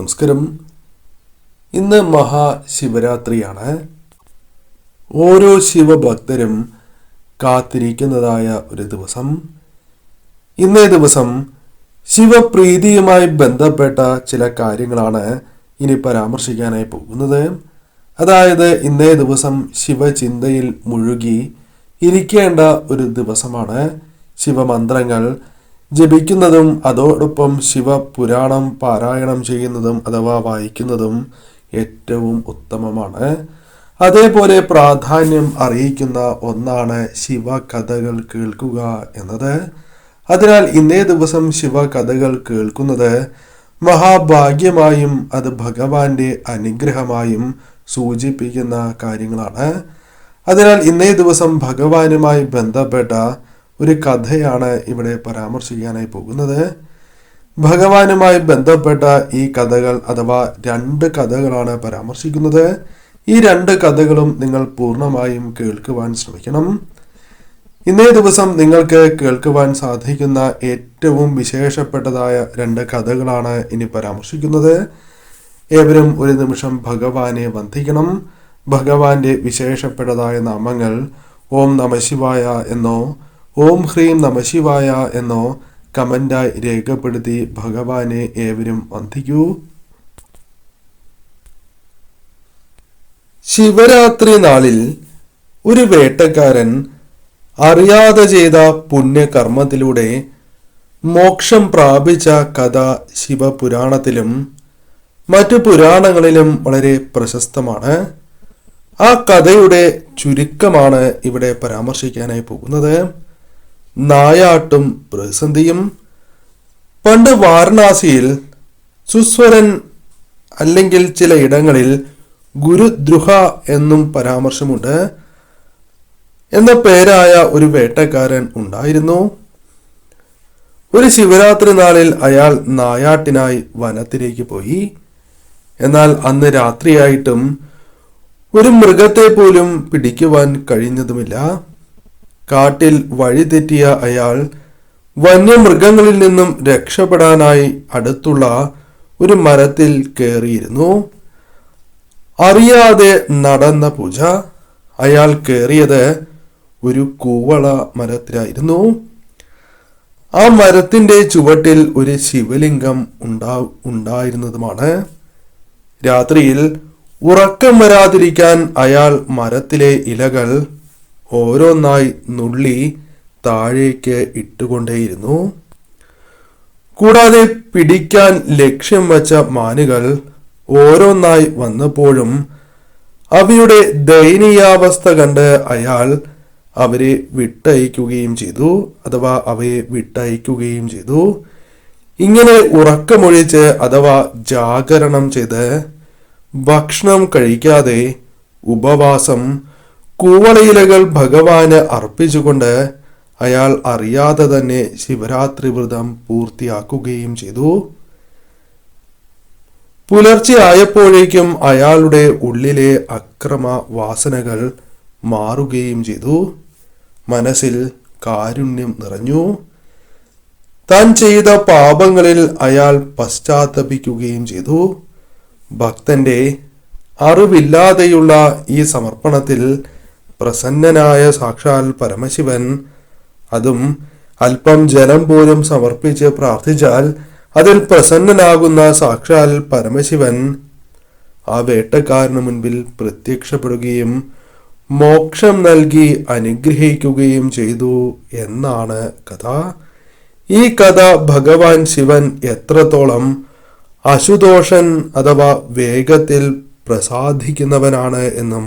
നമസ്കാരം. ഇന്ന് മഹാശിവരാത്രിയാണ്. ഓരോ ശിവഭക്തരും കാത്തിരിക്കുന്നതായ ഒരു ദിവസം. ഇന്നേ ദിവസം ശിവപ്രീതിയുമായി ബന്ധപ്പെട്ട ചില കാര്യങ്ങളാണ് ഇനി പരാമർശിക്കാനായി പോകുന്നത്. അതായത് ഇന്നേ ദിവസം ശിവചിന്തയിൽ മുഴുകി ഇരിക്കേണ്ട ഒരു ദിവസമാണ് ശിവമന്ത്രങ്ങൾ ജപിക്കുന്നതും അതോടൊപ്പം ശിവപുരാണം പാരായണം ചെയ്യുന്നതും അഥവാ വായിക്കുന്നതും ഏറ്റവും ഉത്തമമാണ്. അതേപോലെ പ്രാധാന്യം അറിയിക്കുന്ന ഒന്നാണ് ശിവകഥകൾ കേൾക്കുക എന്നത്. അതിനാൽ ഇന്നേ ദിവസം ശിവകഥകൾ കേൾക്കുന്നത് മഹാഭാഗ്യമായും അത് ഭഗവാന്റെ അനുഗ്രഹമായും സൂചിപ്പിക്കുന്ന കാര്യങ്ങളാണ്. അതിനാൽ ഇന്നേ ദിവസം ഭഗവാനുമായി ബന്ധപ്പെട്ട ഒരു കഥയാണ് ഇവിടെ പരാമർശിക്കാനായി പോകുന്നത്. ഭഗവാനുമായി ബന്ധപ്പെട്ട ഈ കഥകൾ അഥവാ രണ്ട് കഥകളാണ് പരാമർശിക്കുന്നത്. ഈ രണ്ട് കഥകളും നിങ്ങൾ പൂർണമായും കേൾക്കുവാൻ ശ്രമിക്കണം. ഇന്നേ ദിവസം നിങ്ങൾക്ക് കേൾക്കുവാൻ സാധിക്കുന്ന ഏറ്റവും വിശേഷപ്പെട്ടതായ രണ്ട് കഥകളാണ് ഇനി പരാമർശിക്കുന്നത്. ഏവരും ഒരു നിമിഷം ഭഗവാനെ വന്ദിക്കണം. ഭഗവാന്റെ വിശേഷപ്പെട്ടതായ നാമങ്ങൾ ഓം നമശിവായ എന്നോ ഓം ഹ്രീം നമശിവായ എന്നോ കമന്റായി രേഖപ്പെടുത്തി ഭഗവാനെ ഏവരും വന്ദിക്കൂ. ശിവരാത്രി നാളിൽ ഒരു വേട്ടക്കാരൻ അറിയാതെ ചെയ്ത പുണ്യകർമ്മത്തിലൂടെ മോക്ഷം പ്രാപിച്ച കഥ ശിവപുരാണത്തിലും മറ്റു പുരാണങ്ങളിലും വളരെ പ്രശസ്തമാണ്. ആ കഥയുടെ ചുരുക്കമാണ് ഇവിടെ പരാമർശിക്കാനായി പോകുന്നത്. നായാട്ടും പ്രതിസന്ധിയും. പണ്ട് വാരണാസിയിൽ സുസ്വരൻ അല്ലെങ്കിൽ ചില ഇടങ്ങളിൽ ഗുരുദ്രുഹ എന്നും പരാമർശമുണ്ട്. എന്ന പേരായ ഒരു വേട്ടക്കാരൻ ഉണ്ടായിരുന്നു. ഒരു ശിവരാത്രി നാളിൽ അയാൾ നായാട്ടിനായി വനത്തിലേക്ക് പോയി. എന്നാൽ അന്ന് രാത്രിയായിട്ടും ഒരു മൃഗത്തെ പോലും പിടിക്കുവാൻ കഴിഞ്ഞതുമില്ല. കാട്ടിൽ വഴിതെറ്റിയ അയാൾ വന്യമൃഗങ്ങളിൽ നിന്നും രക്ഷപ്പെടാനായി അടുത്തുള്ള ഒരു മരത്തിൽ കയറിയിരുന്നു അറിയാതെ നടന്ന പൂജ അയാൾ കയറിയത് ഒരു കൂവള മരത്തിലായിരുന്നു. ആ മരത്തിന്റെ ചുവട്ടിൽ ഒരു ശിവലിംഗം ഉണ്ടാ ഉണ്ടായിരുന്നതുമാണ്. രാത്രിയിൽ ഉറക്കം വരാതിരിക്കാൻ അയാൾ മരത്തിലെ ഇലകൾ ഓരോന്നായി നുള്ളി താഴേക്ക് ഇട്ടുകൊണ്ടേയിരുന്നു. കൂടാതെ പിടിക്കാൻ ലക്ഷ്യം വച്ച മാനുകൾ ഓരോന്നായി വന്നപ്പോഴും അവയുടെ ദയനീയാവസ്ഥ കണ്ട് അയാൾ അവരെ വിട്ടയക്കുകയും ചെയ്തു അഥവാ അവയെ വിട്ടയക്കുകയും ചെയ്തു. ഇങ്ങനെ ഉറക്കമൊഴിച്ച് അഥവാ ജാഗരണം ചെയ്ത് ഭക്ഷണം കഴിക്കാതെ ഉപവാസം കൂവളയിലകൾ ഭഗവാന് അർപ്പിച്ചുകൊണ്ട് അയാൾ അറിയാതെ തന്നെ ശിവരാത്രി വ്രതം പൂർത്തിയാക്കുകയും ചെയ്തു. പുലർച്ചെ ആയപ്പോഴേക്കും അയാളുടെ ഉള്ളിലെ അക്രമ വാസനകൾ മാറുകയും ചെയ്തു. മനസ്സിൽ കാരുണ്യം നിറഞ്ഞു. താൻ ചെയ്ത പാപങ്ങളിൽ അയാൾ പശ്ചാത്തപിക്കുകയും ചെയ്തു. ഭക്തന്റെ അറിവില്ലാതെയുള്ള ഈ സമർപ്പണത്തിൽ പ്രസന്നനായ സാക്ഷാൽ പരമശിവൻ. അതും അല്പം ജലം പോലും സമർപ്പിച്ച് പ്രാർത്ഥിച്ചാൽ അതിൽ പ്രസന്നനാകുന്ന സാക്ഷാൽ പരമശിവൻ. ആ വേട്ടക്കാരന് മുൻപിൽ പ്രത്യക്ഷപ്പെടുകയും മോക്ഷം നൽകി അനുഗ്രഹിക്കുകയും ചെയ്തു എന്നാണ് കഥ. ഈ കഥ ഭഗവാൻ ശിവൻ എത്രത്തോളം അശുതോഷൻ അഥവാ വേഗത്തിൽ പ്രസാദിക്കുന്നവനാണ് എന്നും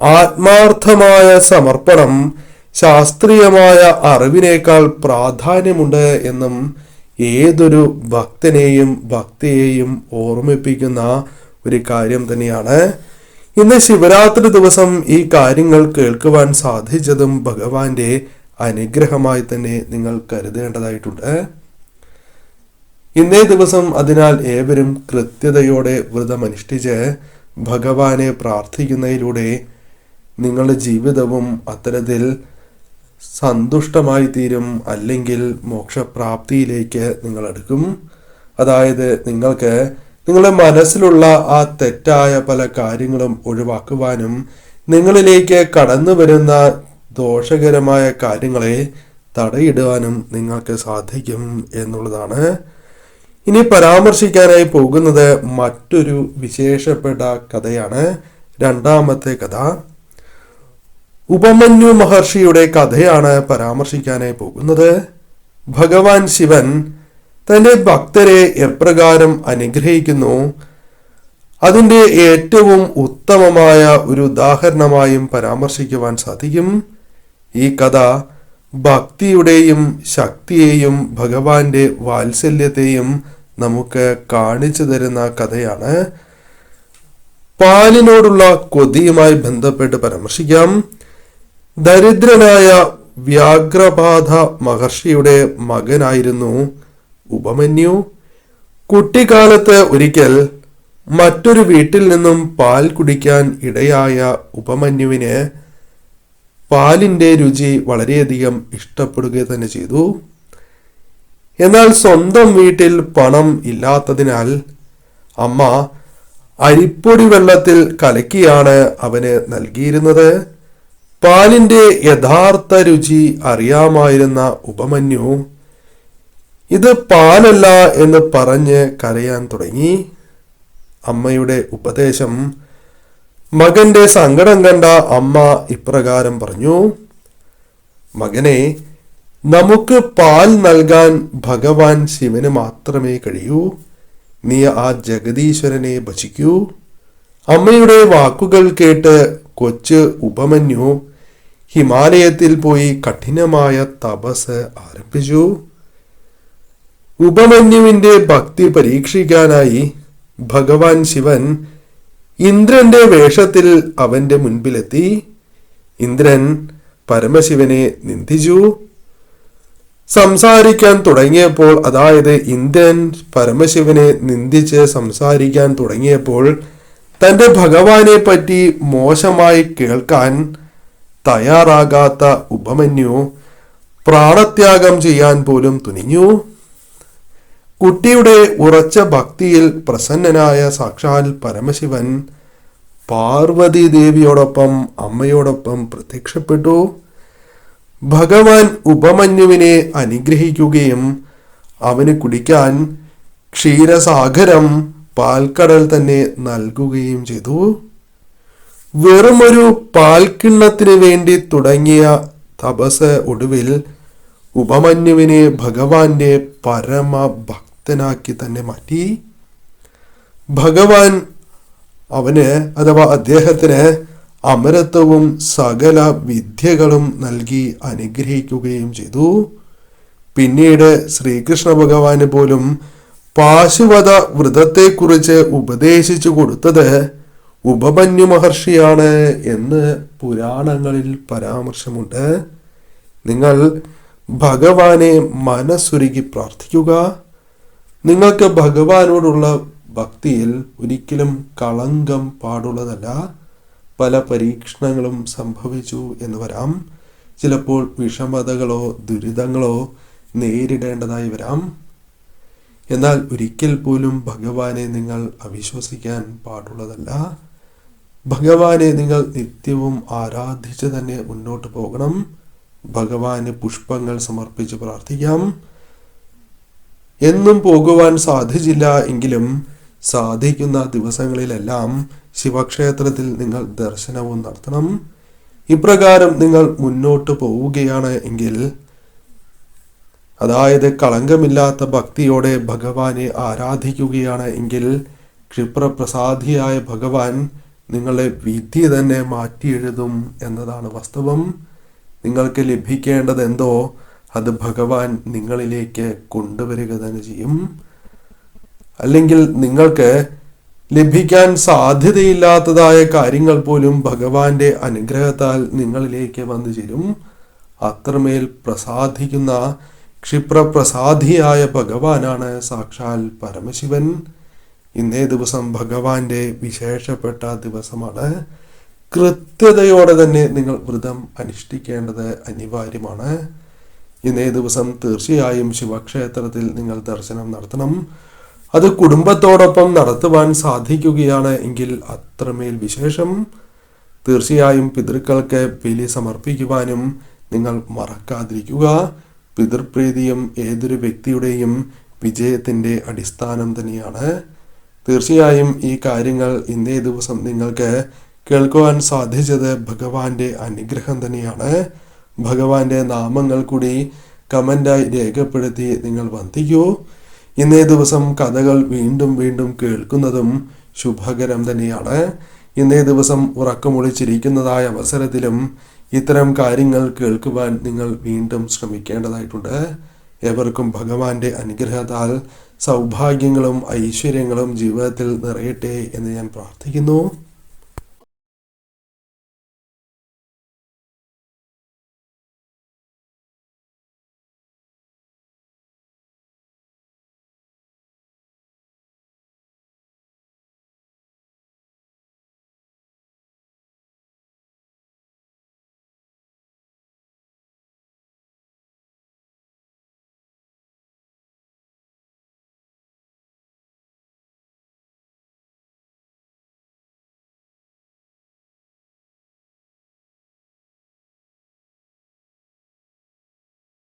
ആത്മാർത്ഥമായ സമർപ്പണം ശാസ്ത്രീയമായ അറിവിനേക്കാൾ പ്രാധാന്യമുണ്ട് എന്നും ഏതൊരു ഭക്തനെയും ഭക്തിയെയും ഓർമ്മിപ്പിക്കുന്ന ഒരു കാര്യം തന്നെയാണ്. ഇന്ന് ശിവരാത്രി ദിവസം ഈ കാര്യങ്ങൾ കേൾക്കുവാൻ സാധിച്ചതും ഭഗവാന്റെ അനുഗ്രഹമായി തന്നെ നിങ്ങൾ കരുതേണ്ടതായിട്ടുണ്ട്. ഇന്നേ ദിവസം അതിനാൽ ഏവരും കൃത്യതയോടെ വ്രതമനുഷ്ഠിച്ച് ഭഗവാനെ പ്രാർത്ഥിക്കുന്നതിലൂടെ നിങ്ങളുടെ ജീവിതവും അത്തരത്തിൽ സന്തുഷ്ടമായി തീരും അല്ലെങ്കിൽ മോക്ഷപ്രാപ്തിയിലേക്ക് നിങ്ങൾ അടുക്കും. അതായത് നിങ്ങൾക്ക് നിങ്ങളുടെ മനസ്സിലുള്ള ആ തെറ്റായ പല കാര്യങ്ങളും ഒഴിവാക്കുവാനും നിങ്ങളിലേക്ക് കടന്നു വരുന്ന ദോഷകരമായ കാര്യങ്ങളെ തടയിടുവാനും നിങ്ങൾക്ക് സാധിക്കും എന്നുള്ളതാണ്. ഇനി പരാമർശിക്കാനായി പോകുന്നത് മറ്റൊരു വിശേഷപ്പെട്ട കഥയാണ്. രണ്ടാമത്തെ കഥ. ഉപമന്യു മഹർഷിയുടെ കഥയാണ് പരാമർശിക്കാനായി പോകുന്നത്. ഭഗവാൻ ശിവൻ തന്റെ ഭക്തരെ എപ്രകാരം അനുഗ്രഹിക്കുന്നു. അതിന്റെ ഏറ്റവും ഉത്തമമായ ഒരു ഉദാഹരണമായും പരാമർശിക്കുവാൻ സാധിക്കും. ഈ കഥ ഭക്തിയുടെയും ശക്തിയെയും ഭഗവാന്റെ വാത്സല്യത്തെയും നമുക്ക് കാണിച്ചു തരുന്ന കഥയാണ്. പാലിനോടുള്ള കൊതിയുമായി ബന്ധപ്പെട്ട് പരാമർശിക്കാം. ദരിദ്രനായ വ്യാഘ്രബാധ മഹർഷിയുടെ മകനായിരുന്നു ഉപമന്യു. കുട്ടിക്കാലത്ത് ഒരിക്കൽ മറ്റൊരു വീട്ടിൽ നിന്നും പാൽ കുടിക്കാൻ ഇടയായ ഉപമന്യുവിന് പാലിന്റെ രുചി വളരെയധികം ഇഷ്ടപ്പെടുക തന്നെ ചെയ്തു. എന്നാൽ സ്വന്തം വീട്ടിൽ പണം ഇല്ലാത്തതിനാൽ അമ്മ അരിപ്പൊടി വെള്ളത്തിൽ കലക്കിയാണ് അവന് നൽകിയിരുന്നത്. പാലിന്റെ യഥാർത്ഥ രുചി അറിയാമായിരുന്ന ഉപമന്യു ഇത് പാലല്ല എന്ന് പറഞ്ഞ് കരയാൻ തുടങ്ങി. അമ്മയുടെ ഉപദേശം മകന്റെ സങ്കടം കണ്ട അമ്മ ഇപ്രകാരം പറഞ്ഞു മകനെ നമുക്ക് പാൽ നൽകാൻ ഭഗവാൻ ശിവന് മാത്രമേ കഴിയൂ. നീ ആ ജഗദീശ്വരനെ ഭജിക്കൂ അമ്മയുടെ വാക്കുകൾ കേട്ട് കൊച്ച് ഉപമന്യു ഹിമാലയത്തിൽ പോയി കഠിനമായ തപസ് ആരംഭിച്ചു. ഉപമന്യുവിന്റെ ഭക്തി പരീക്ഷിക്കാനായി ഭഗവാൻ ശിവൻ ഇന്ദ്രന്റെ വേഷത്തിൽ അവന്റെ മുൻപിലെത്തി. ഇന്ദ്രൻ പരമശിവനെ നിന്ദിച്ചു. സംസാരിക്കാൻ തുടങ്ങിയപ്പോൾ അതായത് ഇന്ദ്രൻ പരമശിവനെ നിന്ദിച്ച് സംസാരിക്കാൻ തുടങ്ങിയപ്പോൾ തന്റെ ഭഗവാനെ പറ്റി മോശമായി കേൾക്കാൻ തയ്യാറാകാത്ത ഉപമന്യു. പ്രാണത്യാഗം ചെയ്യാൻ പോലും തുനിഞ്ഞു. കുട്ടിയുടെ ഉറച്ച ഭക്തിയിൽ പ്രസന്നനായ സാക്ഷാൽ പരമശിവൻ പാർവതി ദേവിയോടൊപ്പം അമ്മയോടൊപ്പം പ്രത്യക്ഷപ്പെട്ടു. ഭഗവാൻ ഉപമന്യുവിനെ അനുഗ്രഹിക്കുകയും അവന് കുടിക്കാൻ ക്ഷീരസാഗരം പാൽക്കടൽ തന്നെ നൽകുകയും ചെയ്തു. വെറുമൊരു പാൽക്കിണ്ണത്തിന് വേണ്ടി തുടങ്ങിയ തപസ് ഒടുവിൽ ഉപമന്യുവിനെ ഭഗവാന്റെ പരമ ഭക്തനാക്കി തന്നെ മാറ്റി. ഭഗവാൻ അവന് അഥവാ അദ്ദേഹത്തിന് അമരത്വവും സകല വിദ്യകളും നൽകി അനുഗ്രഹിക്കുകയും ചെയ്തു. പിന്നീട് ശ്രീകൃഷ്ണ ഭഗവാന് പോലും പാശുവത വ്രതത്തെക്കുറിച്ച് ഉപദേശിച്ചു കൊടുത്തത് ഉപമന്യു മഹർഷിയാണ് എന്ന് പുരാണങ്ങളിൽ പരാമർശമുണ്ട്. നിങ്ങൾ ഭഗവാനെ മനസ്സുരുകി പ്രാർത്ഥിക്കുക. നിങ്ങൾക്ക് ഭഗവാനോടുള്ള ഭക്തിയിൽ ഒരിക്കലും കളങ്കം പാടുള്ളതല്ല. പല പരീക്ഷണങ്ങളും സംഭവിച്ചു എന്ന് വരാം. ചിലപ്പോൾ വിഷമതകളോ ദുരിതങ്ങളോ നേരിടേണ്ടതായി വരാം. എന്നാൽ ഒരിക്കൽ പോലും ഭഗവാനെ നിങ്ങൾ അവിശ്വസിക്കാൻ പാടുള്ളതല്ല. ഭഗവാനെ നിങ്ങൾ നിത്യവും ആരാധിച്ച് തന്നെ മുന്നോട്ട് പോകണം. ഭഗവാന് പുഷ്പങ്ങൾ സമർപ്പിച്ച് പ്രാർത്ഥിക്കാം. എന്നും പോകുവാൻ സാധിച്ചില്ല എങ്കിലും സാധിക്കുന്ന ദിവസങ്ങളിലെല്ലാം ശിവക്ഷേത്രത്തിൽ നിങ്ങൾ ദർശനവും നടത്തണം. ഇപ്രകാരം നിങ്ങൾ മുന്നോട്ട് പോവുകയാണ് എങ്കിൽ അതായത് കളങ്കമില്ലാത്ത ഭക്തിയോടെ ഭഗവാനെ ആരാധിക്കുകയാണ് എങ്കിൽ ക്ഷിപ്രപ്രസാദിയായ ഭഗവാൻ നിങ്ങളെ വിധി തന്നെ മാറ്റിയെഴുതും എന്നതാണ് വാസ്തവം. നിങ്ങൾക്ക് ലഭിക്കേണ്ടത് എന്തോ അത് ഭഗവാൻ നിങ്ങളിലേക്ക് കൊണ്ടുവരിക തന്നെ ചെയ്യും. അല്ലെങ്കിൽ നിങ്ങൾക്ക് ലഭിക്കാൻ സാധ്യതയില്ലാത്തതായ കാര്യങ്ങൾ പോലും ഭഗവാന്റെ അനുഗ്രഹത്താൽ നിങ്ങളിലേക്ക് വന്നു ചേരും. അത്രമേൽ പ്രസാദിക്കുന്ന ക്ഷിപ്രപ്രസാദിയായ ഭഗവാനാണ് സാക്ഷാൽ പരമശിവൻ. ഇന്നേ ദിവസം ഭഗവാന്റെ വിശേഷപ്പെട്ട ദിവസമാണ്. കൃത്യതയോടെ തന്നെ നിങ്ങൾ വ്രതം അനുഷ്ഠിക്കേണ്ടത് അനിവാര്യമാണ്. ഇന്നേ ദിവസം തീർച്ചയായും ശിവക്ഷേത്രത്തിൽ നിങ്ങൾ ദർശനം നടത്തണം. അത് കുടുംബത്തോടൊപ്പം നടത്തുവാൻ സാധിക്കുകയാണ് എങ്കിൽ അത്രമേൽ വിശേഷം. തീർച്ചയായും പിതൃക്കൾക്ക് ബലി സമർപ്പിക്കുവാനും നിങ്ങൾ മറക്കാതിരിക്കുക. പിതൃപ്രീതിയും ഏതൊരു വ്യക്തിയുടെയും വിജയത്തിന്റെ അടിസ്ഥാനം തന്നെയാണ്. തീർച്ചയായും ഈ കാര്യങ്ങൾ ഇന്നേ ദിവസം നിങ്ങൾക്ക് കേൾക്കുവാൻ സാധിച്ചത് ഭഗവാന്റെ അനുഗ്രഹം തന്നെയാണ്. ഭഗവാന്റെ നാമങ്ങൾ കൂടി കമന്റായി രേഖപ്പെടുത്തി നിങ്ങൾ വന്ദിക്കൂ. ഇന്നേ ദിവസം കഥകൾ വീണ്ടും വീണ്ടും കേൾക്കുന്നതും ശുഭകരം തന്നെയാണ്. ഇന്നേ ദിവസം ഉറക്കമൊളിച്ചിരിക്കുന്നതായ അവസരത്തിലും ഇത്തരം കാര്യങ്ങൾ കേൾക്കുവാൻ നിങ്ങൾ വീണ്ടും ശ്രമിക്കേണ്ടതായിട്ടുണ്ട്. ഏവർക്കും ഭഗവാന്റെ അനുഗ്രഹത്താൽ സൗഭാഗ്യങ്ങളും ഐശ്വര്യങ്ങളും ജീവിതത്തിൽ നിറയട്ടെ എന്ന് ഞാൻ പ്രാർത്ഥിക്കുന്നു.